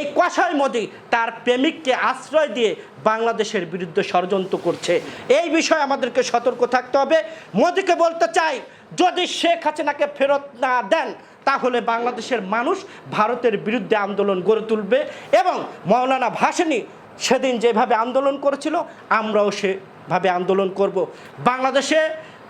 এই কষাই মোদি তার প্রেমিককে আশ্রয় দিয়ে বাংলাদেশের বিরুদ্ধে ষড়যন্ত্র করছে। এই বিষয়ে আমাদেরকে সতর্ক থাকতে হবে। মোদিকে বলতে চাই, যদি শেখ হাসিনাকে ফেরত না দেন, তাহলে বাংলাদেশের মানুষ ভারতের বিরুদ্ধে আন্দোলন গড়ে তুলবে এবং মৌলানা ভাসানী সেদিন যেভাবে আন্দোলন করেছিল, আমরাও সেভাবে আন্দোলন করব। বাংলাদেশে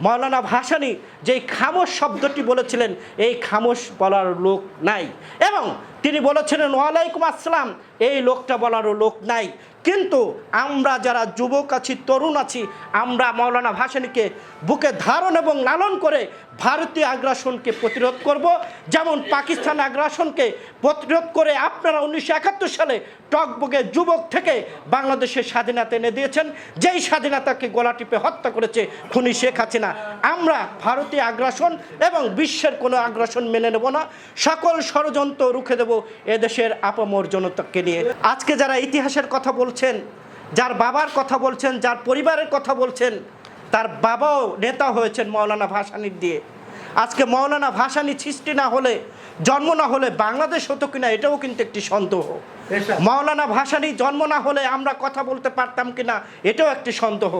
মৌলানা ভাসানি যেই খামোশ শব্দটি বলেছিলেন, এই খামোশ বলার লোক নাই। এবং তিনি বলেছিলেন, ওয়ালাইকুম আসসালাম। এই লোকটা বলারও লোক নাই। কিন্তু আমরা যারা যুবক আছি, তরুণ আছি, আমরা মৌলানা ভাসানীকে বুকে ধারণ এবং লালন করে ভারতীয় আগ্রাসনকে প্রতিরোধ করব। যেমন পাকিস্তান আগ্রাসনকে প্রতিরোধ করে আপনারা উনিশশো একাত্তর সালে টকবগে যুবক থেকে বাংলাদেশের স্বাধীনতা এনে দিয়েছেন। যেই স্বাধীনতাকে গলা টিপে হত্যা করেছে খুনি শেখ হাসিনা। আমরা ভারতীয় আগ্রাসন এবং বিশ্বের কোনো আগ্রাসন মেনে নেব না। সকল ষড়যন্ত্র রুখে দেব এদেশের আপামর জনতাকে নিয়ে। আজকে যারা ইতিহাসের কথা বলছেন যার বাবার কথা বলছেন যার পরিবারের কথা বলছেন তার বাবাও নেতা হয়েছেন মৌলানা ভাসানির দিয়ে। আজকে মৌলানা ভাসানি সৃষ্টি না হলে জন্ম না হলে বাংলাদেশ হতো কিনা এটাও কিন্তু একটি সন্দেহ। মৌলানা ভাসানি জন্ম না হলে আমরা কথা বলতে পারতাম কিনা এটাও একটি সন্দেহ।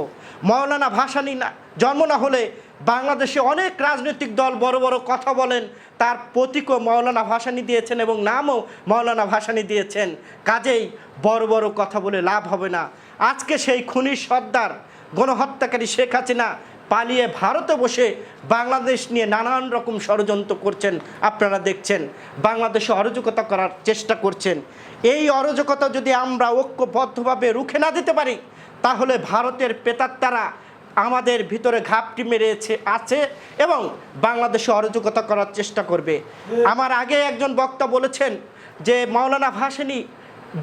মৌলানা ভাসানি না জন্ম না হলে বাংলাদেশে অনেক রাজনৈতিক দল বড় বড় কথা বলেন, তার প্রতীকও মৌলানা ভাসানি দিয়েছেন এবং নামও মৌলানা ভাসানি দিয়েছেন। কাজেই বড় বড় কথা বলে লাভ হবে না। আজকে সেই খুনি সর্দার, গণহত্যাকারী শেখ হাসিনা পালিয়ে ভারতে বসে বাংলাদেশ নিয়ে নানান রকম ষড়যন্ত্র করছেন, আপনারা দেখছেন। বাংলাদেশে অরাজকতা করার চেষ্টা করছেন। এই অরাজকতা যদি আমরা ঐক্যবদ্ধভাবে রুখে না দিতে পারি, তাহলে ভারতের পেতাত্তারা আমাদের ভিতরে ঘাপটি মেরেছে, আছে এবং বাংলাদেশে অরাজকতা করার চেষ্টা করবে। আমার আগে একজন বক্তা বলেছেন যে, মাওলানা ভাসানী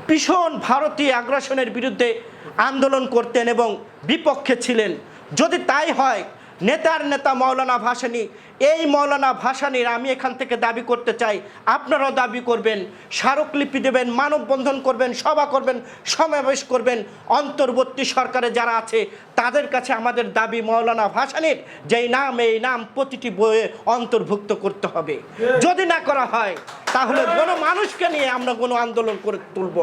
ভীষণ ভারতীয় আগ্রাসনের বিরুদ্ধে আন্দোলন করতেন এবং বিপক্ষে ছিলেন। যদি তাই হয়, নেতার নেতা মাওলানা ভাসানী এই মৌলানা ভাসানীর আমি এখান থেকে দাবি করতে চাই, আপনারাও দাবি করবেন, স্মারকলিপি দেবেন, মানববন্ধন করবেন, সভা করবেন, সমাবেশ করবেন, অন্তর্বর্তী সরকারে যারা আছে, তাদের কাছে আমাদের দাবি মৌলানা ভাসানীর যেই নাম, এই নাম প্রতিটি বইয়ে অন্তর্ভুক্ত করতে হবে। যদি না করা হয়, তাহলে কোনো মানুষকে নিয়ে আমরা কোনো আন্দোলন করে তুলব।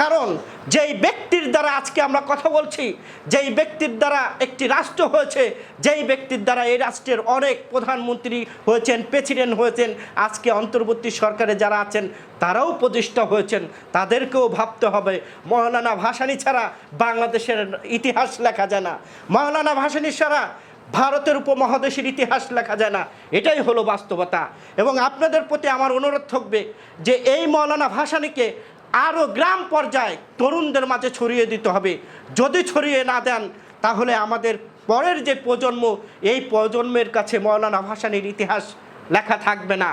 কারণ যেই ব্যক্তির দ্বারা আজকে আমরা কথা বলছি, যেই ব্যক্তির দ্বারা একটি রাষ্ট্র হয়েছে, যেই ব্যক্তির দ্বারা এই রাষ্ট্রের অনেক প্রধানমন্ত্রী হয়েছেন প্রেসিডেন্ট হয়েছেন, আজকে অন্তর্বর্তী সরকারে যারা আছেন, তারাও প্রতিষ্ঠা হয়েছেন, তাদেরকেও ভাবতে হবে। মৌলানা ভাসানী ছাড়া বাংলাদেশের ইতিহাস লেখা যায় না। মৌলানা ভাসানী ছাড়া ভারতের উপমহাদেশের ইতিহাস লেখা যায় না। এটাই হলো বাস্তবতা। এবং আপনাদের প্রতি আমার অনুরোধ থাকবে যে এই মৌলানা ভাসানীকে আরও গ্রাম পর্যায়ে তরুণদের মাঝে ছড়িয়ে দিতে হবে। যদি ছড়িয়ে না দেন, তাহলে আমাদের পরের যে প্রজন্ম এই প্রজন্মের কাছে মৌলানা ভাসানির ইতিহাস লেখা থাকবে না।